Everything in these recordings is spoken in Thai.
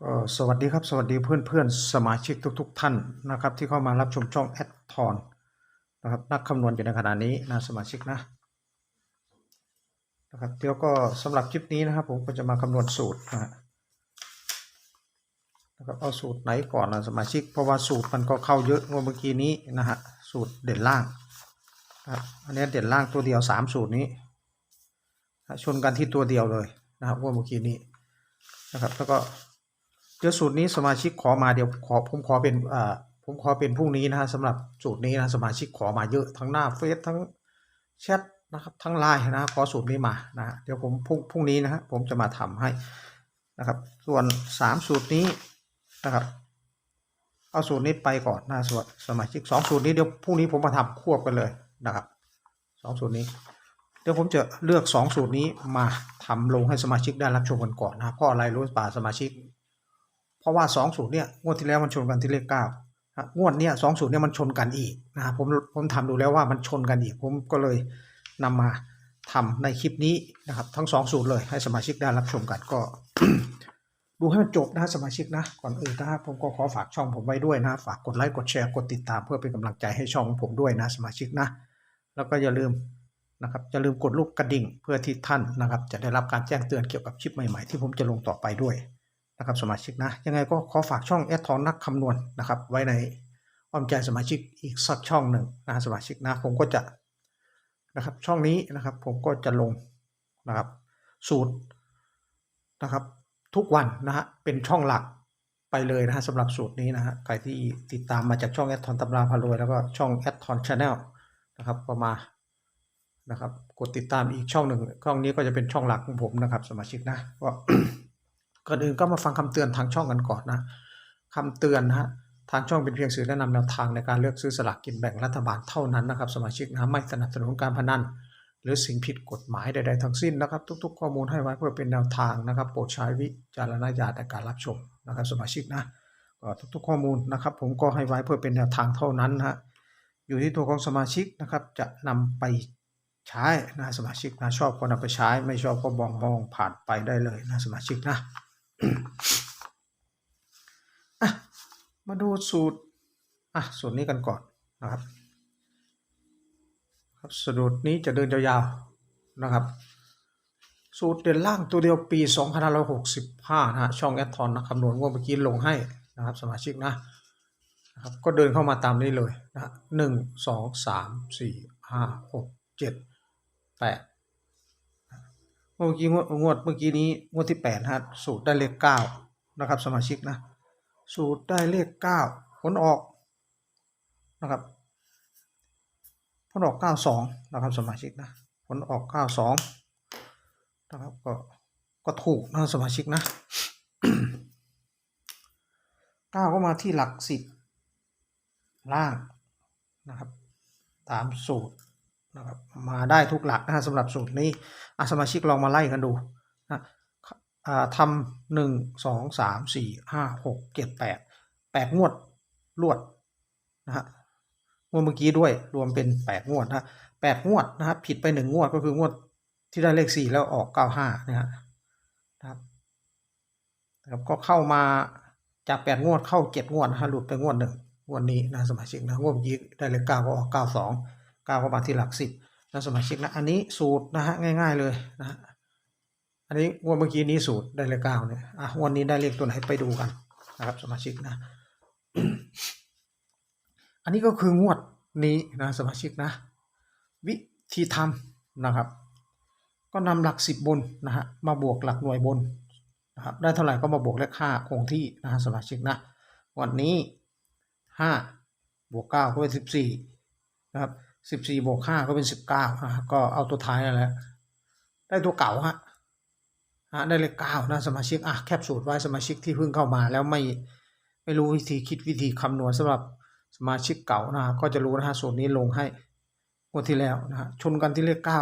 ก็สวัสดีครับสวัสดีเพื่อนเพื่อนสมาชิกทุกๆท่านนะครับ ที่เข้ามารับชมช่องแอดทอนนะครับนักคำนวณอยู่ในขณะนี้นะสมาชิกนะนะครับเดี๋ยวก็สำหรับคลิปนี้นะครับ ผมก็จะมาคำนวณสูตรนะนะครับเอาสูตรไหนก่อนนะสมาชิก เพราะว่าสูตรมันก็เข้าเยอะเมื่อกี้นี้นะฮะสูตรเด่นล่างนะครับอันนี้เด่นล่างตัวเดียวสามสูตรนี้ชนกันที่ตัวเดียวเลยนะครับว่าเมื่อกี้นี้นะครับแล้วก็ ดี๋ยวสูตรนี้สมาชิกขอมาเดี๋ยวขอผมขอเป็นอ่าผมขอเป็นพรุ่งนี้นะฮะสำหรับสูตรนี้นะสมาชิกขอมาเยอะทั้งหน้าเฟซทั้งแชทนะครับทั้งไลน์นะขอสูตรนี้มานะฮะเดี๋ยวผมพรุ่งพรุ่งนี้นะฮะผมจะมาทำให้นะครับ ส่วนสามสูตรนี้นะครับเอาสูตรนี้ไปก่อนนะส่วนสมาชิกสองสูตรนี้เดี๋ยวพรุ่งนี้ผมมาทำควบกันเลยนะครับสองสูตรนี้เดี๋ยวผมจะเลือกสองสูตรนี้มาทำลงให้สมาชิกได้รับชมกันก่อนนะเพราะอะไรรู้ป่าสมาชิก เพราะว่าสองสูตรเนี่ยงวดที่แล้วมันชนกันที่เลขเก้างวดเนี่ยสองสูตรเนี่ยมันชนกันอีกนะครับผมผมทำดูแล้วว่ามันชนกันอีก ผมก็เลยนำมาทำในคลิปนี้นะครับ ทั้งสองสูตรเลยให้สมาชิกได้รับชมกันก็ ดูให้มันจบนะสมาชิกนะ ก่อนอื่นนะครับผมก็ขอฝากช่องผมไว้ด้วยนะ ฝากกดไลค์กดแชร์กดติดตามเพื่อเป็นกำลังใจให้ช่องของผมด้วยนะสมาชิกนะ แล้วก็อย่าลืมนะครับอย่าลืมกดลูกกระดิ่งเพื่อที่ท่านนะครับ จะได้รับการแจ้งเตือนเกี่ยวกับคลิปใหม่ๆ ที่ผมจะลงต่อไปด้วย นะครับสมาชิกนะยังไงก็ขอฝากช่องแอดทอนนักคำนวณนะครับ ไว้ในอ้อมใจสมาชิกอีกสักช่องหนึ่งนะสมาชิกนะผมก็จะนะครับช่องนี้นะครับผมก็จะลงนะครับสูตรนะครับทุกวันนะฮะเป็นช่องหลักไปเลยนะฮะสำหรับสูตรนี้นะฮะใครที่ติดตามมาจากช่องแอดทอนตำราพารวยแล้วก็ช่องแอดทอนชาแนลนะครับก็มานะครับกดติดตามอีกช่องหนึ่งช่องนี้ก็จะเป็นช่องหลักของผมนะครับ สมาชิกนะก็ ก่อนอื่นก็มาฟังคำเตือนทางช่องกันก่อนนะคำเตือนนะฮะทางช่องเป็นเพียงสื่อแนะนำแนวทางในการเลือกซื้อสลากกินแบ่งรัฐบาลเท่านั้นนะครับ สมาชิกนะไม่สนับสนุนการพนันหรือสิ่งผิดกฎหมายใดๆทั้งสิ้นนะครับ ทุกๆ ข้อมูลให้ไว้เพื่อเป็นแนวทางนะครับ โปรดใช้วิจารณญาณในการรับชมนะครับ สมาชิกนะก็ทุกๆ ข้อมูลนะครับ ผมก็ให้ไว้เพื่อเป็นแนวทางเท่านั้นนะฮะอยู่ที่ตัวของสมาชิกนะครับ จะนำไปใช้นะสมาชิกนะชอบก็นำไปใช้ ไม่ชอบก็มองมองผ่านไปได้เลยนะสมาชิกนะ มาดูสูตร อะ สูตรนี้กันก่อนนะครับ ครับสูตรนี้จะเดินยาวๆนะครับ สูตรเด่นล่างตัวเดียวปี 2565 นะฮะ ช่องแอดทอนนะคำนวณว่าเมื่อกี้ลงให้นะครับสมาชิกนะนะครับ ก็เดินเข้ามาตามนี้เลยนะฮะหนึ่งสองสามสี่ห้าหกเจ็ดแปด เมื่อกี้งวดเมื่อกี้นี้งวดที่แปดฮะสูตรได้เลขเก้านะครับ สมาชิกนะ สูตรได้เลขเก้าผลออกนะครับผลออกเก้าสองนะครับ สมาชิกนะผลออกเก้าสองนะครับก็ก็ถูกนะสมาชิกนะเก้าก็มาที่หลักสิบล่างนะครับ ตามสูตร นะครับมาได้ทุกหลักนะฮะสำหรับสูตรนี้สมาชิกลองมาไล่กันดูนะทำหนึ่งสองสามสี่ห้าหกเจ็ดแปดแปดงวดรวดนะฮะงวดเมื่อกี้ด้วยรวมเป็นแปดงวดนะแปดงวดนะครับผิดไปหนึ่งงวดก็คืองวดที่ได้เลขสี่แล้วออกเก้าห้านะฮะนะครับนะครับก็เข้ามาจากแปดงวดเข้าเจ็ดงวดนะฮะหลุดไปงวดหนึ่งงวดนี้นะสมาชิกนะงวดเมื่อกี้ได้เลขเก้าก็ออกเก้าสอง ก้าวเข้ามาที่หลักสิบนะสมาชิกนะอันนี้สูตรนะฮะง่าย ๆเลยนะฮะอันนี้งวดเมื่อกี้นี้สูตรได้เลขเก้าเนี่ยอะวันนี้ได้เลขตัวไหนไปดูกันนะครับสมาชิกนะ อันนี้ก็คืองวดนี้นะสมาชิกนะ วิธีทำนะครับ ก็นำหลักสิบบนนะฮะมาบวกหลักหน่วยบนนะครับได้เท่าไหร่ก็มาบวกเลขห้าคงที่นะฮะสมาชิกนะวันนี้ห้าบวกเก้าก็เป็นสิบสี่นะครับ สิบสี่บวกห้าก็เป็นสิบเก้าอะก็เอาตัวท้ายนั่นแหละได้ตัวเก่าฮะฮะได้เลขเก้านะสมาชิกอะแคปสูตรไว้สมาชิกที่เพิ่งเข้ามา แล้วไม่ไม่รู้วิธีคิดวิธีคำนวณสำหรับสมาชิกเก่านะฮะก็จะรู้นะฮะสูตรนี้ลงให้งวดที่แล้วนะฮะชนกันที่เลขเก้า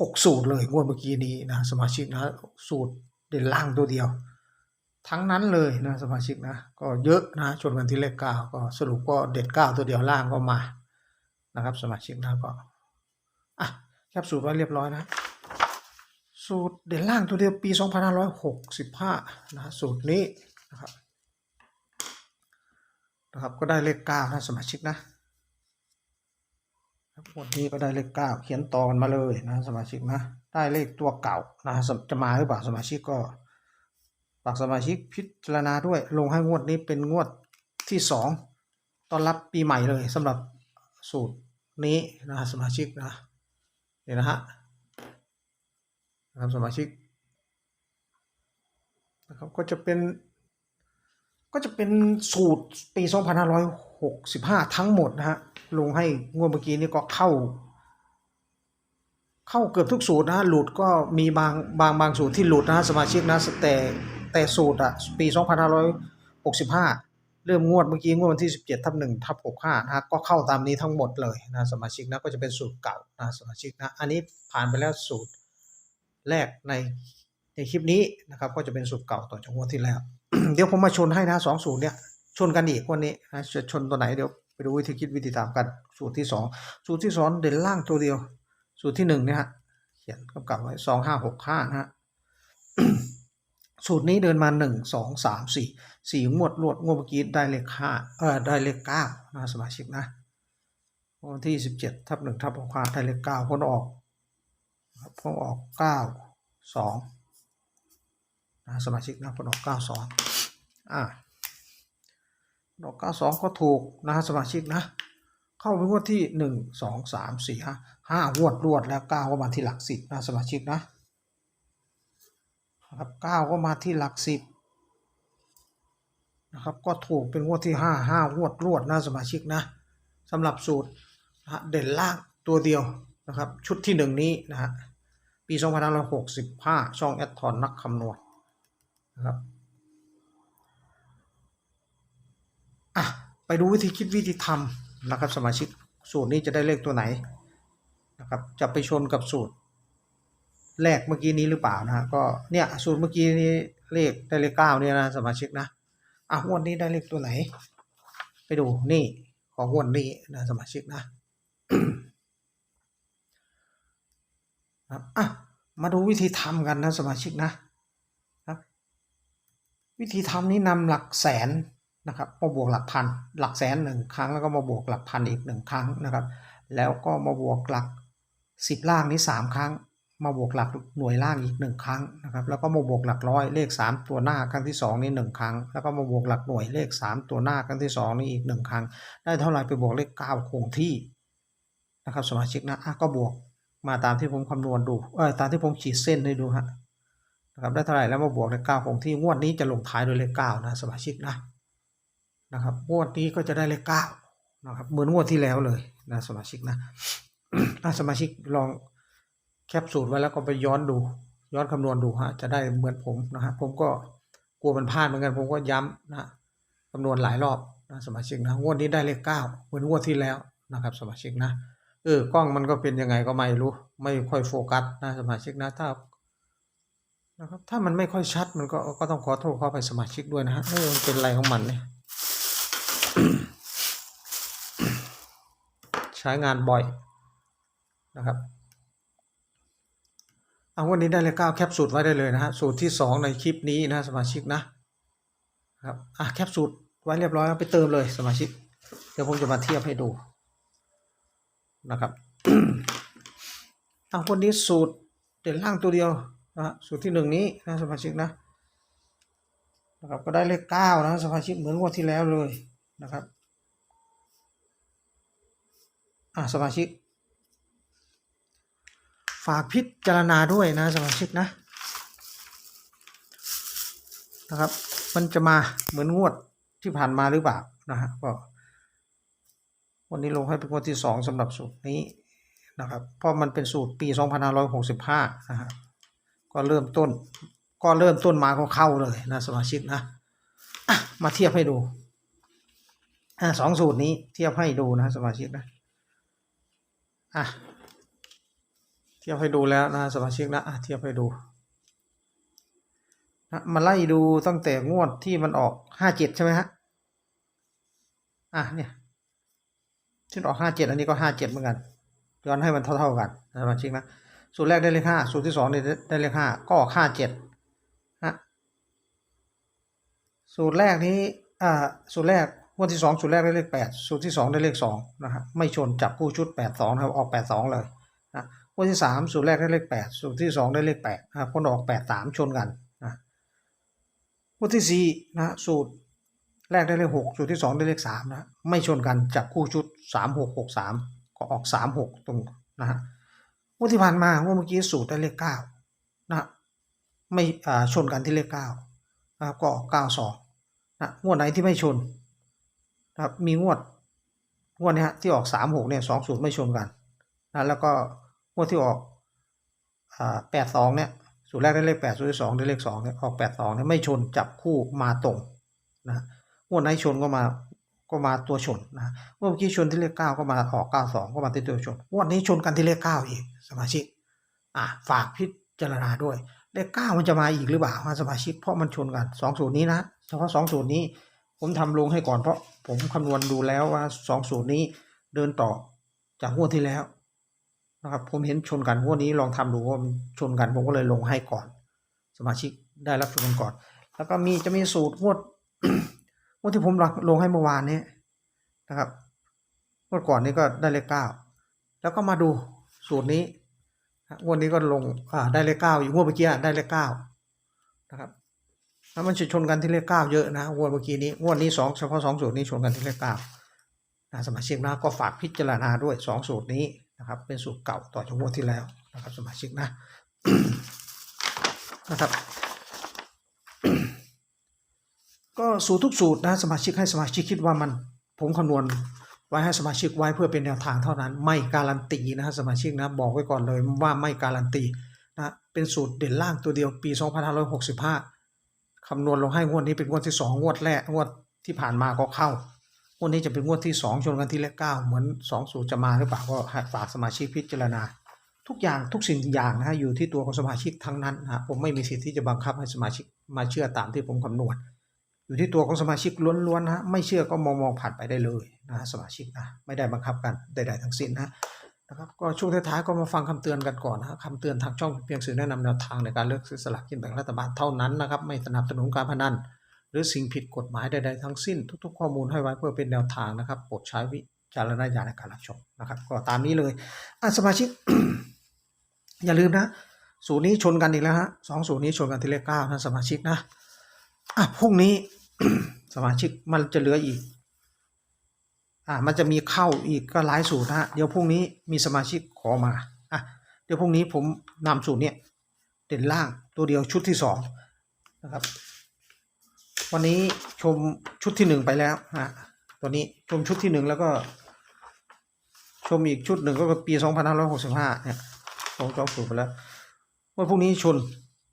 หกสูตรเลยงวดเมื่อกี้นี้นะสมาชิกนะสูตรเด่นล่างตัวเดียว ทั้งนั้นเลยนะสมาชิกนะก็เยอะนะชนกันที่เลขเก้าก็สรุปก็เด็ดเก้าตัวเดียวล่างก็มา นะครับ สมาชิกนะก็อะแคปสูตรไว้เรียบร้อยนะสูตรเด่นล่างตัวเดียวปี 2565 นะสูตรนี้นะครับนะครับก็ได้เลขเก้านะสมาชิกนะครับวันนี้ก็ได้เลขเก้าเขียนต่อกันมาเลยนะสมาชิกนะได้เลขตัวเก่านะจะมาหรือเปล่าสมาชิกก็ฝากสมาชิกพิจารณาด้วยลงให้งวดนี้เป็นงวดที่สองต้อนรับปีใหม่เลยสำหรับ สูตรนี้นะสมาชิกนะนี่นะฮะนะครับสมาชิกนะครับก็จะเป็น ก็จะเป็นสูตรปี 2565 ทั้งหมดนะฮะลงให้งวดเมื่อกี้นี่ก็เข้า เข้าเกือบทุกสูตรนะฮะหลุดก็มีบางบางบางสูตรที่หลุดนะฮะสมาชิกนะแต่แต่สูตรอะปี 2565 เริ่มงวดเมื่อกี้งวดวันที่ 17ทับ1ทับ65นะฮะก็เข้าตามนี้ทั้งหมดเลยนะสมาชิกนะก็จะเป็นสูตรเก่านะสมาชิกนะอันนี้ผ่านไปแล้วสูตรแรกในในคลิปนี้นะครับก็จะเป็นสูตรเก่าต่อจากงวดที่แล้ว เดี๋ยวผมมาชนให้นะสองสูตรเนี่ยชนกันอีกวันนี้นะจะชนตัวไหนเดี๋ยวไปดูวิธีคิดวิธีตามกันสูตรที่สองสูตรที่สองเด่นล่างตัวเดียว สูตรที่หนึ่งเนี่ยฮะเขียนกำกับไว้สองห้าหกห้านะฮะ สูตรนี้เดินมาหนึ่งสองสามสี่สี่งวดรวดงวดเมื่อกี้ได้เลขห้าเออได้เลขเก้านะสมาชิกนะวันที่สิบเจ็ดทับหนึ่งทับหกห้าได้เลขเก้าพ้นออกพ้นออกเก้าสองนะสมาชิกนะพ้นออกเก้าสองอ่าดอกเก้าสองก็ถูกนะสมาชิกนะ เข้าเป็นงวดที่หนึ่งสองสามสี่ห้าห้างวดรวดแล้วเก้าก็มาที่หลักสิบนะสมาชิกนะ นะครับเก้าก็มาที่หลักสิบนะครับก็ถูกเป็นงวดที่ห้าห้างวดรวดนะสมาชิกนะสำหรับสูตรนะเด่นล่างตัวเดียวนะครับชุดที่หนึ่งนี้นะฮะปี2565ช่องแอดทอนนักคำนวณนะครับอะไปดูวิธีคิดวิธีทำนะครับสมาชิกสูตรนี้จะได้เลขตัวไหนนะครับจะไปชนกับสูตร แรกเมื่อกี้นี้หรือเปล่านะฮะก็เนี่ยสูตรเมื่อกี้นี้เลขได้เลขเก้าเนี่ยนะสมาชิกนะอะงวดนี้ได้เลขตัวไหน ไปดูนี่ของงวดนี้นะสมาชิกนะครับอะมาดูวิธีทำกันนะสมาชิกนะครับ วิธีทำนี้นำหลักแสนนะครับมาบวกหลักพันหลักแสนหนึ่งครั้งแล้วก็มาบวกหลักพันอีกหนึ่งครั้งนะครับ แล้วก็มาบวกหลักสิบล่างนี้สามครั้ง มาบวกหลักหน่วยล่างอีกหนึ่งครั้งนะครับแล้วก็มาบวกหลักร้อยเลขสามตัวหน้าครั้งที่สองนี่หนึ่งครั้ง แล้วก็มาบวกหลักหน่วยเลขสามตัวหน้าครั้งที่สองนี่อีกหนึ่งครั้ง ได้เท่าไหร่ไปบวกเลขเก้าคงที่นะครับสมาชิกนะก็บวกมาตามที่ผมคำนวณดูเออตามที่ผมขีดเส้นให้ดูฮะนะครับได้เท่าไหร่แล้วมาบวกเลขเก้าคงที่งวดนี้จะลงท้ายด้วยเลขเก้านะสมาชิกนะนะครับงวดนี้ก็จะได้เลขเก้านะครับเหมือนงวดที่แล้วเลยนะสมาชิกนะอะสมาชิกลอง แคปสูตรไว้แล้วก็ไปย้อนดู ย้อนคำนวณดูฮะจะได้เหมือนผมนะฮะผมก็กลัวมันพลาดเหมือนกันผมก็ย้ำนะคำนวณหลายรอบนะสมาชิกนะงวดนี้ได้เลขเก้าเหมือนงวดที่แล้วนะครับ สมาชิกนะเออกล้องมันก็เป็นยังไงก็ไม่รู้ ไม่ค่อยโฟกัสนะสมาชิกนะถ้านะครับถ้ามันไม่ค่อยชัดมันก็ก็ต้องขอโทษขอไปสมาชิกด้วยนะฮะเออมันเป็นอะไรของมันเนี่ยใช้งานบ่อยนะครับ เอาวันนี้ได้เลยเก้าแคปสูตรไว้ได้เลยนะฮะสูตรที่สองในคลิปนี้นะสมาชิกนะครับอะแคปสูตรไว้เรียบร้อยแล้วไปเติมเลยสมาชิก เดี๋ยวผมจะมาเทียบให้ดูนะครับเอาคนนี้สูตรเด่นล่างตัวเดียวนะฮะสูตรที่หนึ่งนี้นะสมาชิกนะนะครับก็ได้เลขเก้านะสมาชิกเหมือนงวดที่แล้วเลยนะครับอะสมาชิก ฝากพิจารณาด้วยนะสมาชิกนะนะครับ มันจะมาเหมือนงวดที่ผ่านมาหรือเปล่านะฮะก็วันนี้ลงให้เป็นงวดที่สองสำหรับสูตรนี้นะครับ เพราะมันเป็นสูตรปี 2565นะฮะก็เริ่มต้น ก็เริ่มต้นมาก็เข้าเลยนะสมาชิกนะะมาเทียบให้ดูอะสองสูตรนี้เทียบให้ดูนะสมาชิกนะอะ เทียบให้ดูแล้วนะสมาชิกนะเทียบให้ดูนะมาไล่ดูตั้งแต่งวดที่มันออกห้าเจ็ดใช่ไหมฮะอะเนี่ยที่ออกห้าเจ็ดอันนี้ก็ห้าเจ็ดเหมือนกันย้อนให้มันเท่าๆกันสมาชิกนะสูตรแรกได้เลขห้าสูตรที่สองได้ได้เลขห้าก็ออกห้าเจ็ดนะสูตรแรกนี้อ่าสูตรแรกงวดที่สองสูตรแรกได้เลขแปดสูตรที่สองได้เลขสองนะครับไม่ชนจับคู่ชุดแปดสองนะครับออกแปดสองเลย วดที่สามสูตรแรกได้เลขแปดสูตรที่สองได้เลขแปดนะครับคนออกแปดสามชนกันนะงวดที่สี่นะสูตรแรกได้เลขหกสูตรที่สองได้เลขสามนะไม่ชนกันจับคู่ชุดสามหกหกสามก็ออกสามหกตรงนะฮะงวดที่ผ่านมางวดเมื่อกี้สูตรได้เลขเก้านะไม่อ่าชนกันที่เลขเก้านะครับก็ออกเก้าสองนะงวดไหนที่ไม่ชนนะครับมีงวดงวดเนี้ยที่ออกสามหกเนี่ยสองสูตรไม่ชนกันนะแล้วก็ งวดที่ออกแปดสองเนี่ยสูตรแรกได้เลขแปดสูตรที่สองได้เลขสองเนี่ยออกแปดสองเนี่ยไม่ชนจับคู่มาตรงนะงวดไหนชนก็มาก็มาตัวชนนะเมื่อกี้ชนที่เลขเก้าก็มาออกเก้าสองก็มาที่ตัวชนงวดนี้ชนกันที่เลขเก้าอีกสมาชิกอะฝากพิจารณาด้วยเลขเก้ามันจะมาอีกหรือเปล่าสมาชิกเพราะมันชนกันสองสูตรนี้นะเฉพาะสองสูตรนี้ ผมทำลงให้ก่อนเพราะผมคำนวณดูแล้วว่าสองสูตรนี้เดินต่อจากงวดที่แล้ว นะครับ ผมเห็นชนกันวดนี้ลองทำดูว่ามันชนกันผมก็เลยลงให้ก่อน สมาชิกได้รับชมกันก่อน แล้วก็มีจะมีสูตรงวดงวดที่ผมลงให้เมื่อวานนี้นะครับงวดก่อนนี้ก็ได้เลขเก้าแล้วก็มาดูสูตรนี้งวดนี้ก็ลงอ่าได้เลขเก้าอยู่งวดเมื่อกี้ได้เลขเก้านะครับแล้วมันจะชนกันที่เลขเก้าเยอะนะงวดเมื่อกี้นี้งวดนี้สองเฉพาะสองสูตรนี้ชนกันที่เลขเก้าสมาชิกนะก็ฝากพิจารณาด้วยสองสูตรนี้ นะครับ เป็นสูตรเก่าต่อจากงวดที่แล้วนะครับ สมาชิกนะนะครับ ก็สูตรทุกสูตรนะสมาชิกให้สมาชิกคิดว่ามันผมคำนวณไว้ให้สมาชิกไว้เพื่อเป็นแนวทางเท่านั้น ไม่การันตีนะฮะสมาชิกนะบอกไว้ก่อนเลยว่าไม่การันตีนะเป็นสูตรเด่นล่างตัวเดียวปี 2565คำนวณลงให้งวดนี้เป็นงวดที่ 2 งวดแรกงวดที่ผ่านมาก็เข้า วดนี้จะเป็นงวดที่ 2 ชนกันที่เลขเก้าเหมือน2สูจะมาหรือเปล่าก็ฝากสมาชิกพิจารณา ทุกอย่างทุกสิ่งอย่างนะฮะอยู่ที่ตัวของสมาชิกทั้งนั้นนะฮะผมไม่มีสิทธิ์ที่จะบังคับให้สมาชิกมาเชื่อตามที่ผมคำนวณ อยู่ที่ตัวของสมาชิกล้วนๆนะฮะไม่เชื่อก็มองมองผ่านไปได้เลยนะฮะสมาชิกนะไม่ได้บังคับกันใดๆทั้งสิ้นนะนะครับก็ช่วงท้ายๆก็มาฟังคำเตือนกันก่อนนะฮะคำเตือนทางช่องเพียงสื่อแนะนำแนวทางในการเลือกซื้อสลากกินแบ่งรัฐบาลเท่านั้นนะครับไม่สนับสนุนการพนัน หรือสิ่งผิดกฎหมายใดๆทั้งสิ้น ทุก ๆ ข้อมูลให้ไว้เพื่อเป็นแนวทางนะครับโปรดใช้วิจารณญาณในการรับชมนะครับ ก็ตามนี้เลยอะสมาชิก อย่าลืมนะสูตรนี้ชนกันอีกแล้วฮะสองสูตรนี้ชนกันที่เลขเก้านะสมาชิกนะอะพรุ่งนี้สมาชิกมันจะเหลืออีกอ่ามันจะมีเข้าอีกก็หลายสูตรนะฮะเดี๋ยวพรุ่งนี้มีสมาชิกขอมาอะเดี๋ยวพรุ่งนี้ผมนำสูตรเนี่ยเด่นล่างตัวเดียวชุดที่สองนะครับ วันนี้ชมชุดที่หนึ่งไปแล้วฮะตัวนี้ชมชุดที่หนึ่งแล้วก็ ชมอีกชุดหนึ่งก็คือปีสองพันห้าร้อยหกสิบห้าเนี่ยผมจองสูตรไปแล้ววันพรุ่งนี้ชน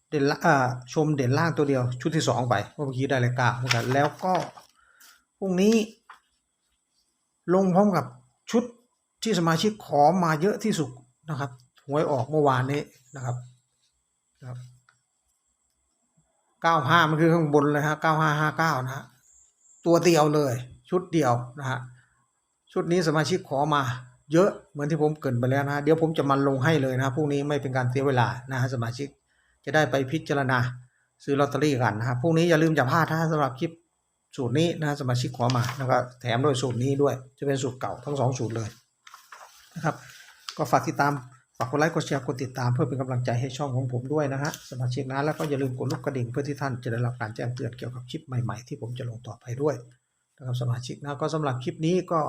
เด่นละอ่าชมเด่นล่างตัวเดียว ชุดที่สองไปเมื่อกี้ได้เลขเก้าเหมือนกันแล้วก็พรุ่งนี้ ลงพร้อมกับชุดที่สมาชิกขอมาเยอะที่สุดนะครับหวยออกเมื่อวานนี้นะครับนะครับ เก้าห้ามันคือข้างบนเลยฮะเก้าห้าห้าเก้านะฮะตัวเดียวเลย ชุดเดียวนะฮะชุดนี้สมาชิกขอมา เยอะเหมือนที่ผมเกินไปแล้วนะเดี๋ยวผมจะมาลงให้เลยนะพรุ่งนี้ไม่เป็นการเสียเวลานะฮะสมาชิกจะได้ไปพิจารณาซื้อลอตเตอรี่กันนะฮะพรุ่งนี้อย่าลืมอย่าพลาดนะสำหรับคลิปสูตรนี้นะสมาชิกขอมาแล้วก็แถมด้วยสูตรนี้ด้วย จะเป็นสูตรเก่าทั้งสองสูตรเลยนะครับ ก็ฝากติดตาม ฝากกดไลค์กดแชร์กดติดตามเพื่อเป็นกำลังใจให้ช่องของผมด้วยนะฮะสมาชิกนะแล้วก็อย่าลืมกดลูกกระดิ่งเพื่อที่ท่านจะได้รับการแจ้งเตือนเกี่ยวกับคลิปใหม่ ๆ ที่ผมจะลงต่อไปด้วยนะครับสมาชิกนะก็สำหรับคลิปนี้ก็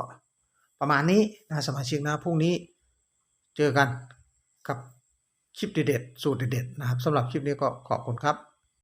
ประมาณนี้นะสมาชิกนะพรุ่งนี้เจอกันกับคลิปเด็ดๆสูตรเด็ดๆนะครับสำหรับคลิปนี้ก็ขอบคุณครับ